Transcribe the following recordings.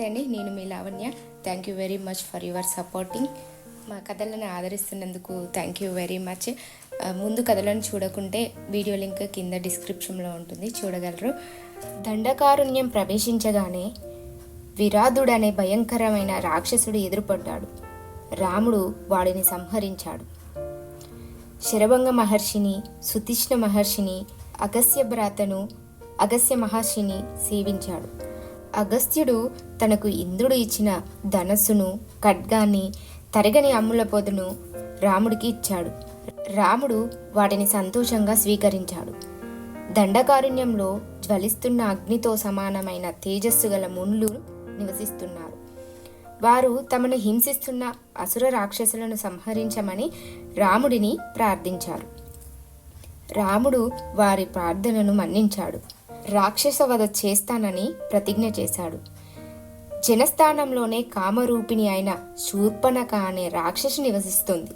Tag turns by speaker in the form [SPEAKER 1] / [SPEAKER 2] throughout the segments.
[SPEAKER 1] నమస్తే అండి నేను మీ Lavanya. Thank you very much for your supporting మా కథలను ఆదరిస్తున్నందుకు థ్యాంక్ యూ వెరీ మచ్ ముందు కథలను చూడకుంటే వీడియో లింక్ కింద డిస్క్రిప్షన్లో ఉంటుంది చూడగలరు. దండకారుణ్యం ప్రవేశించగానే విరాధుడనే భయంకరమైన రాక్షసుడు ఎదురుపడ్డాడు. రాముడు వాడిని సంహరించాడు. శరభంగ మహర్షిని సుతిష్ణ మహర్షిని అగస్య భ్రాతను అగస్య మహర్షిని సేవించాడు. అగస్త్యుడు తనకు ఇంద్రుడు ఇచ్చిన ధనస్సును ఖడ్గాన్ని తరగని అమ్ములపొదును రాముడికి ఇచ్చాడు. రాముడు వాటిని సంతోషంగా స్వీకరించాడు. దండకారుణ్యంలో జ్వలిస్తున్న అగ్నితో సమానమైన తేజస్సు గల మునులు నివసిస్తున్నారు. వారు తమను హింసిస్తున్న అసుర రాక్షసులను సంహరించమని రాముడిని ప్రార్థించారు. రాముడు వారి ప్రార్థనను మన్నించాడు. రాక్షస వధ చేస్తానని ప్రతిజ్ఞ చేశాడు. జనస్థానంలోనే కామరూపిణి అయిన శూర్పణక అనే రాక్షసి నివసిస్తుంది.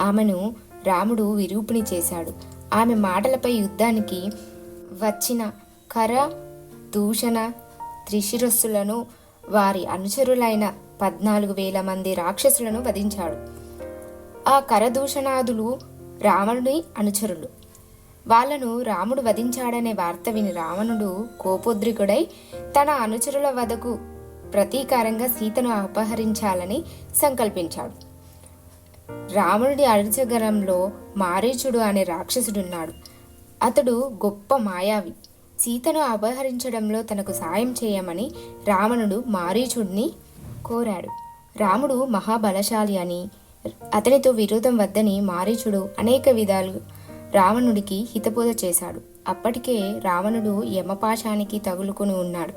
[SPEAKER 1] ఆమెను రాముడు విరూపిణి చేశాడు. ఆమె మాటలపై యుద్ధానికి వచ్చిన కర దూషణ త్రిశిరస్సులను వారి అనుచరులైన పద్నాలుగు వేల మంది రాక్షసులను వధించాడు. ఆ కరదూషణాదులు రావణుని అనుచరులు. వాళ్ళను రాముడు వధించాడనే వార్త విని రావణుడు కోపోద్రికుడై తన అనుచరుల వదకు ప్రతీకారంగా సీతను అపహరించాలని సంకల్పించాడు. రావణుడి అరుచగరంలో మారీచుడు అనే రాక్షసుడున్నాడు. అతడు గొప్ప మాయావి. సీతను అపహరించడంలో తనకు సాయం చేయమని రావణుడు మారీచుడిని కోరాడు. రాముడు మహాబలశాలి అని అతనితో విరోధం వద్దని మారీచుడు అనేక విధాలు రావణుడికి హితబోధ చేశాడు. అప్పటికే రావణుడు యమపాశానికి తగులుకుని ఉన్నాడు.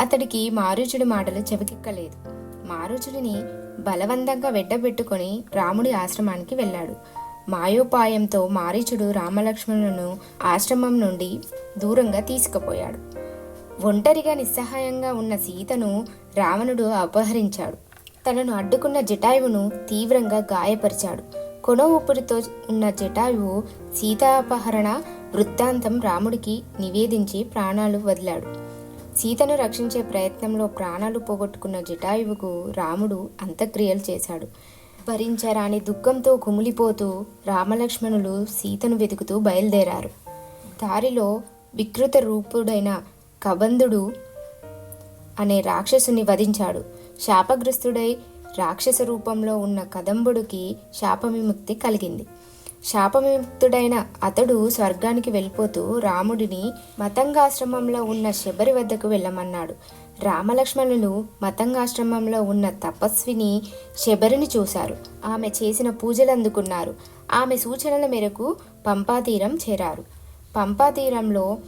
[SPEAKER 1] అతడికి మారీచుడి మాటలు చెవికెక్కలేదు. మారీచుడిని బలవంతంగా వెడ్డబెట్టుకొని రాముడి ఆశ్రమానికి వెళ్ళాడు. మాయోపాయంతో మారీచుడు రామలక్ష్మణులను ఆశ్రమం నుండి దూరంగా తీసుకుపోయాడు. ఒంటరిగా నిస్సహాయంగా ఉన్న సీతను రావణుడు అపహరించాడు. తనను అడ్డుకున్న జటాయువును తీవ్రంగా గాయపరిచాడు. కొన ఊపిరితో ఉన్న జటాయువు సీతాపహరణ వృత్తాంతం రాముడికి నివేదించి ప్రాణాలు వదిలాడు. సీతను రక్షించే ప్రయత్నంలో ప్రాణాలు పోగొట్టుకున్న జటాయువుకు రాముడు అంత్యక్రియలు చేశాడు. భరించరాని దుఃఖంతో కుమిలిపోతూ రామలక్ష్మణులు సీతను వెతుకుతూ బయలుదేరారు. దారిలో వికృత రూపుడైన కబంధుడు అనే రాక్షసుని వధించాడు. శాపగ్రస్తుడై రాక్షస రూపంలో ఉన్న కదంబుడికి శాపవిముక్తి కలిగింది. శాపవిముక్తుడైన అతడు స్వర్గానికి వెళ్ళిపోతూ రాముడిని మతంగాశ్రమంలో ఉన్న శబరి వద్దకు వెళ్ళమన్నాడు. రామలక్ష్మణులు మతంగాశ్రమంలో ఉన్న తపస్విని శబరిని చూశారు. ఆమె చేసిన పూజలు అందుకున్నారు. ఆమె సూచనల మేరకు పంపాతీరం చేరారు. పంపాతీరంలో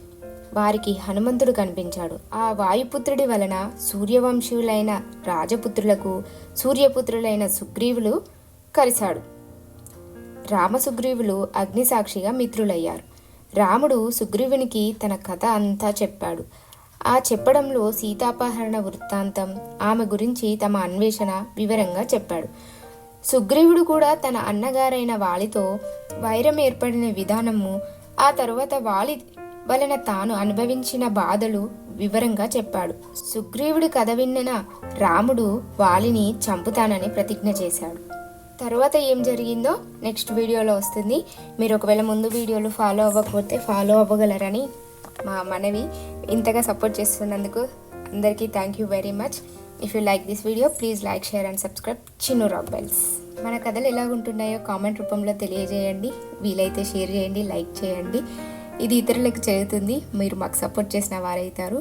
[SPEAKER 1] వారికి హనుమంతుడు కనిపించాడు. ఆ వాయుపుత్రుడి వలన సూర్యవంశీయులైన రాజపుత్రులకు సూర్యపుత్రులైన సుగ్రీవులు కలిశాడు. రామసుగ్రీవులు అగ్నిసాక్షిగా మిత్రులయ్యారు. రాముడు సుగ్రీవునికి తన కథ అంతా చెప్పాడు. ఆ చెప్పడంలో సీతాపహరణ వృత్తాంతం ఆమె గురించి తమ అన్వేషణ వివరంగా చెప్పాడు. సుగ్రీవుడు కూడా తన అన్నగారైన వాలితో వైరం ఏర్పడిన విధానము ఆ తరువాత వాలి వలన తాను అనుభవించిన బాధలు వివరంగా చెప్పాడు. సుగ్రీవుడి కథ విన్న రాముడు వాలిని చంపుతానని ప్రతిజ్ఞ చేశాడు. తర్వాత ఏం జరిగిందో నెక్స్ట్ వీడియోలో వస్తుంది. మీరు ఒకవేళ ముందు వీడియోలు ఫాలో అవ్వకపోతే ఫాలో అవ్వగలరని మా మనవి ఇంతగా సపోర్ట్ చేస్తున్నందుకు అందరికీ thank you very much. If you like this video please like share and subscribe Chinnu rock bells మన కథలు ఎలా ఉంటున్నాయో కామెంట్ రూపంలో తెలియజేయండి. వీలైతే షేర్ చేయండి లైక్ చేయండి. ఇది ఇతరులకు చేరుతుంది మీరు మాకు సపోర్ట్ చేసిన వారైతారు.